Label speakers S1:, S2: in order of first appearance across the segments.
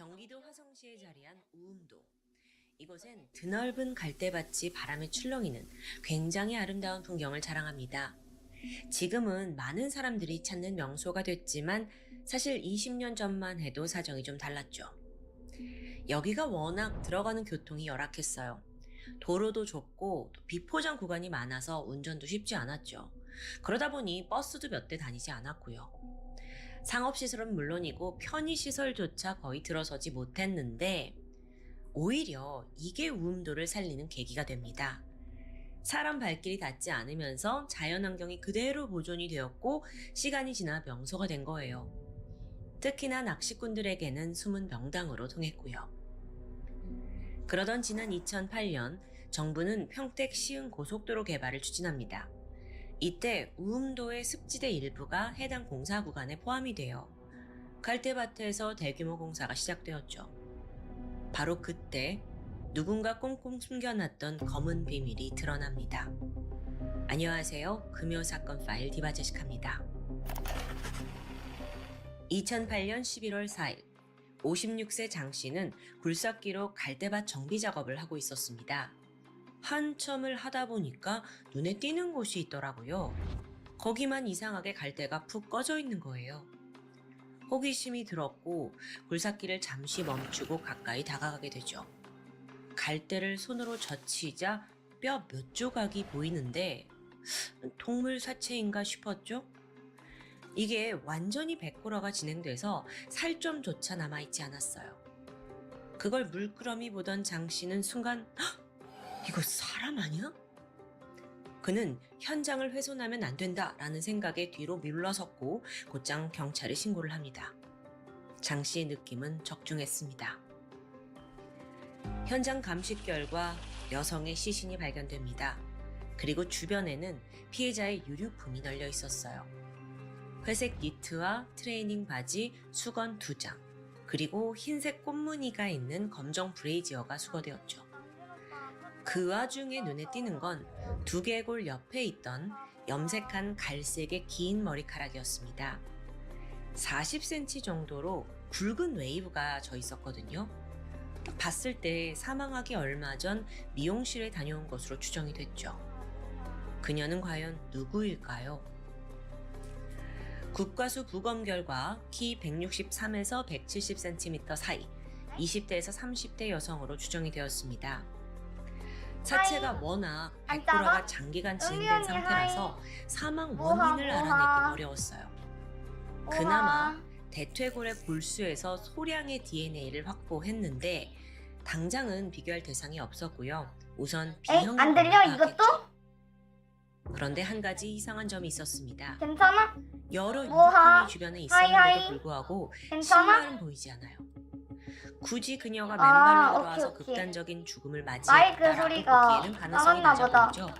S1: 경기도 화성시에 자리한 우음도. 이곳엔 드넓은 갈대밭이 바람에 출렁이는 굉장히 아름다운 풍경을 자랑합니다. 지금은 많은 사람들이 찾는 명소가 됐지만 사실 20년 전만 해도 사정이 좀 달랐죠. 여기가 워낙 들어가는 교통이 열악했어요. 도로도 좁고 또 비포장 구간이 많아서 운전도 쉽지 않았죠. 그러다 보니 버스도 몇 대 다니지 않았고요. 상업시설은 물론이고 편의시설조차 거의 들어서지 못했는데 오히려 이게 우음도를 살리는 계기가 됩니다. 사람 발길이 닿지 않으면서 자연환경이 그대로 보존이 되었고 시간이 지나 명소가 된 거예요. 특히나 낚시꾼들에게는 숨은 명당으로 통했고요. 그러던 지난 2008년 정부는 평택 시흥 고속도로 개발을 추진합니다. 이때 우음도의 습지대 일부가 해당 공사 구간에 포함이 되어 갈대밭에서 대규모 공사가 시작되었죠. 바로 그때 누군가 꽁꽁 숨겨놨던 검은 비밀이 드러납니다. 안녕하세요. 금요 사건 파일 디바제식합니다. 2008년 11월 4일 56세 장 씨는 굴삭기로 갈대밭 정비 작업을 하고 있었습니다. 한참을 하다 보니까 눈에 띄는 곳이 있더라고요. 거기만 이상하게 갈대가 푹 꺼져 있는 거예요. 호기심이 들었고 굴삭기를 잠시 멈추고 가까이 다가가게 되죠. 갈대를 손으로 젖히자 뼈 몇 조각이 보이는데 동물 사체인가 싶었죠? 이게 완전히 백골화가 진행돼서 살점조차 남아있지 않았어요. 그걸 물끄러미 보던 장 씨는 순간 "헉! 이거 사람 아니야? 그는 현장을 훼손하면 안 된다라는 생각에 뒤로 물러섰고 곧장 경찰에 신고를 합니다. 장 씨의 느낌은 적중했습니다. 현장 감식 결과 여성의 시신이 발견됩니다. 그리고 주변에는 피해자의 유류품이 널려 있었어요. 회색 니트와 트레이닝 바지, 수건 두 장, 그리고 흰색 꽃무늬가 있는 검정 브레이지어가 수거되었죠. 그 와중에 눈에 띄는 건 두개골 옆에 있던 염색한 갈색의 긴 머리카락이었습니다. 40cm 정도로 굵은 웨이브가 져 있었거든요. 딱 봤을 때 사망하기 얼마 전 미용실에 다녀온 것으로 추정이 됐죠. 그녀는 과연 누구일까요? 국과수 부검 결과 키 163에서 170cm 사이 20대에서 30대 여성으로 추정이 되었습니다. 사체가 워낙
S2: 따가?
S1: 장기간 진행된 상태라서 사망 원인을. 알아내기 어려웠어요. 그나마. 대퇴골의 골수에서 소량의 DNA를 확보했는데 당장은 비교할 대상이 없었고요. 우선 비형을
S2: 안 들려. 이것도?
S1: 그런데 한 가지 이상한 점이 있었습니다.
S2: 괜찮아?
S1: 여러? 유류품이 주변에 있었는데도. 불구하고? 신발은 보이지 않아요. 굳이 그녀가
S2: 아,
S1: 맨발로
S2: 오케이,
S1: 들어와서
S2: 오케이.
S1: 극단적인 죽음을
S2: 마이크
S1: 맞이했다라고
S2: 소리가
S1: 보기에는 가능성이
S2: 나갔나
S1: 낮아. 보이죠.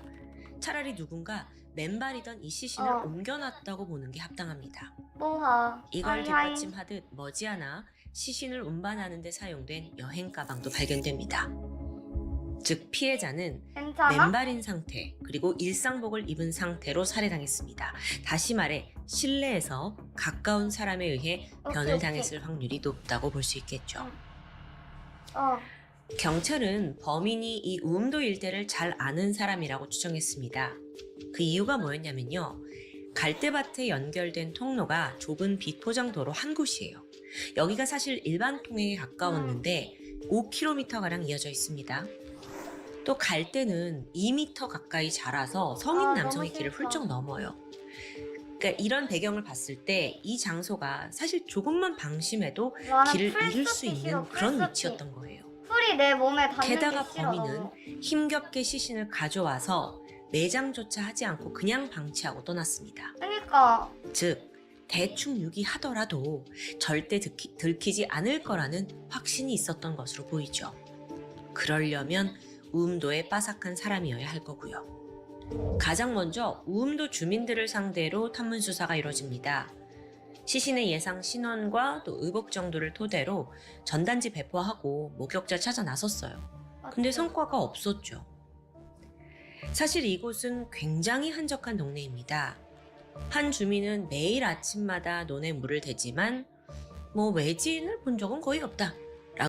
S1: 차라리 누군가 맨발이던 이 시신을
S2: 어.
S1: 옮겨놨다고 보는 게 합당합니다.
S2: 뭐하?
S1: 이걸. 뒷받침하듯 머지않아 시신을 운반하는 데 사용된 여행 가방도 발견됩니다. 즉 피해자는
S2: 괜찮아?
S1: 맨발인 상태 그리고 일상복을 입은 상태로 살해당했습니다. 다시 말해 실내에서 가까운 사람에 의해
S2: 오케이,
S1: 변을
S2: 오케이.
S1: 당했을 확률이 높다고 볼 수 있겠죠.
S2: 어.
S1: 경찰은 범인이 이 우음도 일대를 잘 아는 사람이라고 추정했습니다. 그 이유가 뭐였냐면요. 갈대밭에 연결된 통로가 좁은 비포장도로 한 곳이에요. 여기가 사실 일반 통행에 가까웠는데 5km가량 이어져 있습니다. 또 갈대는 2m 가까이 자라서 성인
S2: 아,
S1: 남성의 길을. 훌쩍 넘어요. 그러니까 이런 배경을 봤을 때 이 장소가 사실 조금만 방심해도 길을
S2: 풀
S1: 잃을 수 있는
S2: 싫어,
S1: 그런
S2: 풀 숲이.
S1: 위치였던 거예요.
S2: 풀이 내 몸에 닿는
S1: 게다가
S2: 게 싫어,
S1: 범인은. 힘겹게 시신을 가져와서 매장조차 하지 않고 그냥 방치하고 떠났습니다.
S2: 그러니까
S1: 즉, 대충 유기하더라도 절대 들키, 들키지 않을 거라는 확신이 있었던 것으로 보이죠. 그러려면 우음도에 빠삭한 사람이어야 할 거고요. 가장 먼저 우음도 주민들을 상대로 탐문 수사가 이루어집니다. 시신의 예상 신원과 또 의복 정도를 토대로 전단지 배포하고 목격자 찾아 나섰어요. 근데 성과가 없었죠. 사실 이곳은 굉장히 한적한 동네입니다. 한 주민은 매일 아침마다 논에 물을 대지만 뭐 외지인을 본 적은 거의 없다.